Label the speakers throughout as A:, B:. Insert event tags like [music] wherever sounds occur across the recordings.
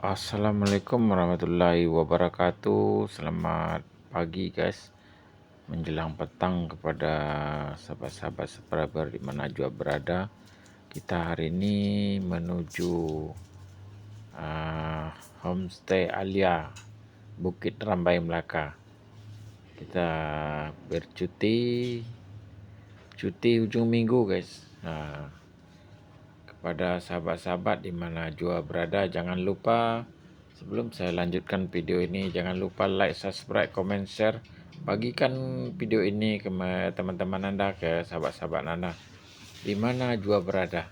A: Assalamualaikum warahmatullahi wabarakatuh. Selamat pagi guys. Menjelang petang kepada sahabat-sahabat subscriber di mana jua berada. Kita hari ini menuju uh, homestay Alia Bukit Rambai Melaka. Kita bercuti cuti hujung minggu guys. Uh, kepada sahabat-sahabat di mana jua berada. Jangan lupa sebelum saya lanjutkan video ini jangan lupa like subscribe komen share. Bagikan video ini ke teman-teman anda ke sahabat-sahabat anda di mana jua berada.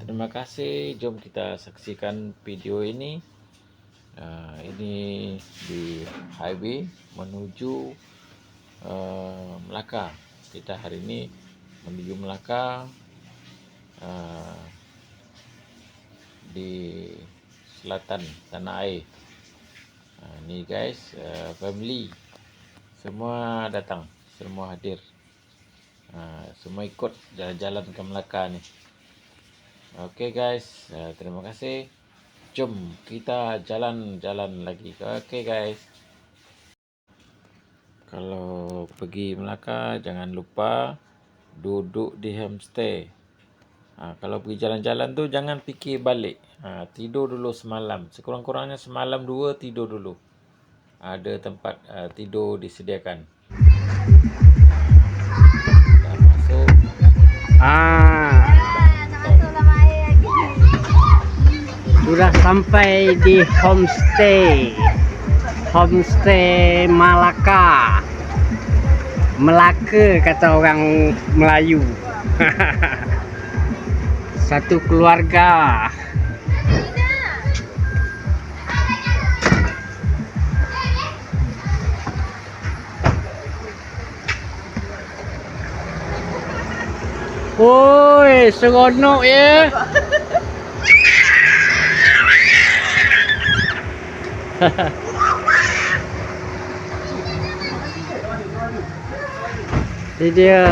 A: Terima kasih. Jom kita saksikan video ini. Uh, ini di highway menuju uh, Melaka. Kita hari ini menuju Melaka. Uh, di selatan tanah air. Ha, ni guys, uh, family semua datang, semua hadir. Ha, semua ikut jalan-jalan ke Melaka ni. Okey guys, uh, terima kasih. Jom kita jalan-jalan lagi. Okey guys. Kalau pergi Melaka jangan lupa duduk di homestay. Ha, kalau pergi jalan-jalan tu jangan fikir balik. Ha, tidur dulu semalam. Sekurang-kurangnya semalam dua tidur dulu. Ada tempat uh, tidur disediakan. Dah masuk.
B: Ah. Sudah sampai di homestay. Homestay Malaka. Melaka kata orang Melayu. [laughs] satu keluarga. Oi, seronok ya. Ini [laughs] dia.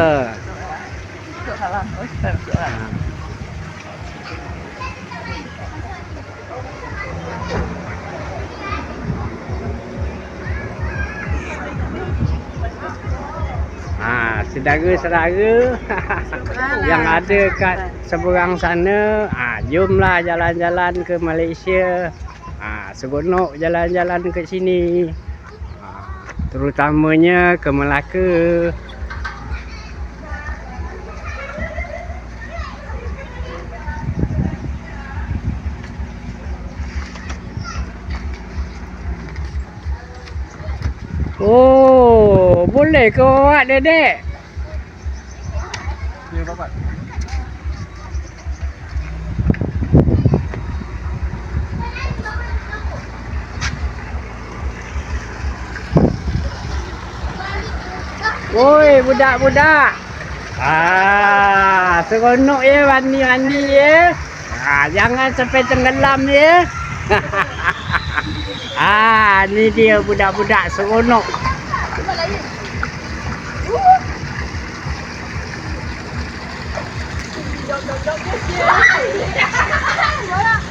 B: Salah. Oh, saudara-saudara [laughs] yang ada kat seberang sana ha, jomlah jalan-jalan ke Malaysia. Ha, seronok jalan-jalan ke sini. Ha, terutamanya ke Melaka. Oh, boleh ke awak dedek? Ya, bapak. Woi, budak-budak. Ah, seronok ya mandi-mandi ya. Ah, jangan sampai tenggelam ya. [laughs] ah, ni dia budak-budak seronok. 哈哈哈哈哈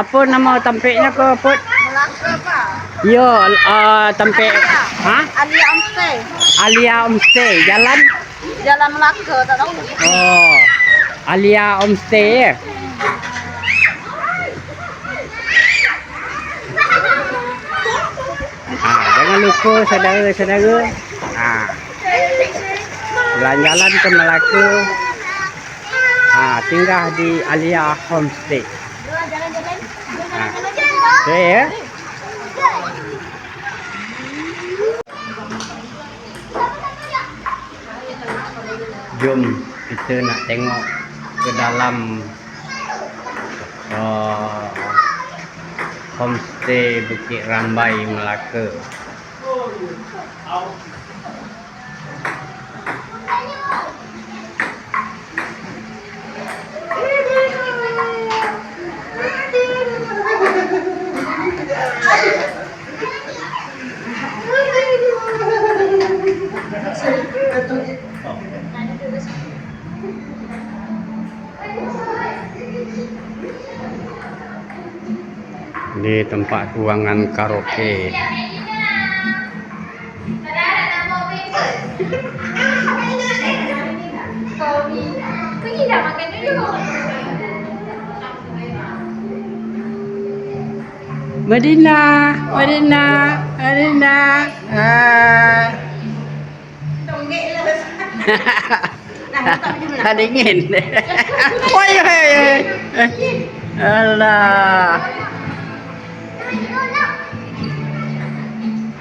B: Apa nama tempatnya ke, Put? Yo, uh, tempat ha?
C: Alia Homestay.
B: Alia Homestay. Jalan
C: Jalan Melaka tak tahu.
B: Oh. Alia Homestay ya. Ha, jangan lupa saudara-saudara. Ha. Jalan-jalan ke Melaka. Ha, tinggal di Alia Homestay. Okay ya. Jom kita nak tengok ke dalam uh, homestay Bukit Rambai Melaka. Di tempat ruangan karaoke. Medina, Medina, Medina. Ah. Tak dingin. [laughs] Oi, oi, oi. Alah.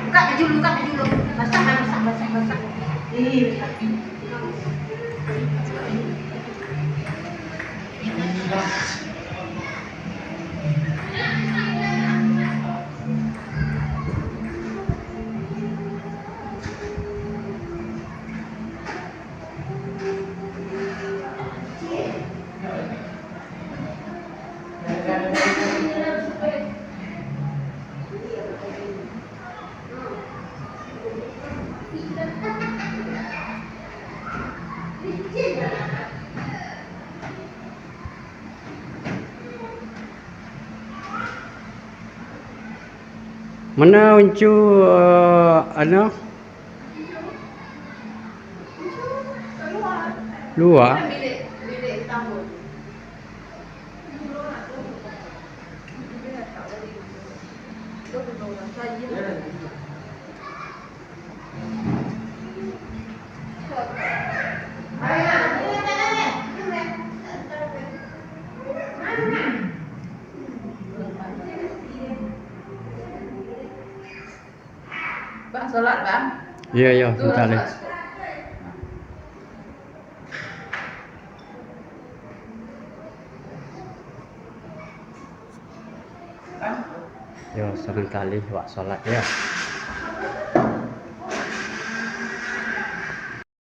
C: Buka baju dulu, buka baju dulu. Masak, masak, masak, masak. Eh,
B: Mana uncu uh, ano? Luar.
C: Bang
B: Ya ya, sebentar ni. Ya, sebentar ni buat solat ya.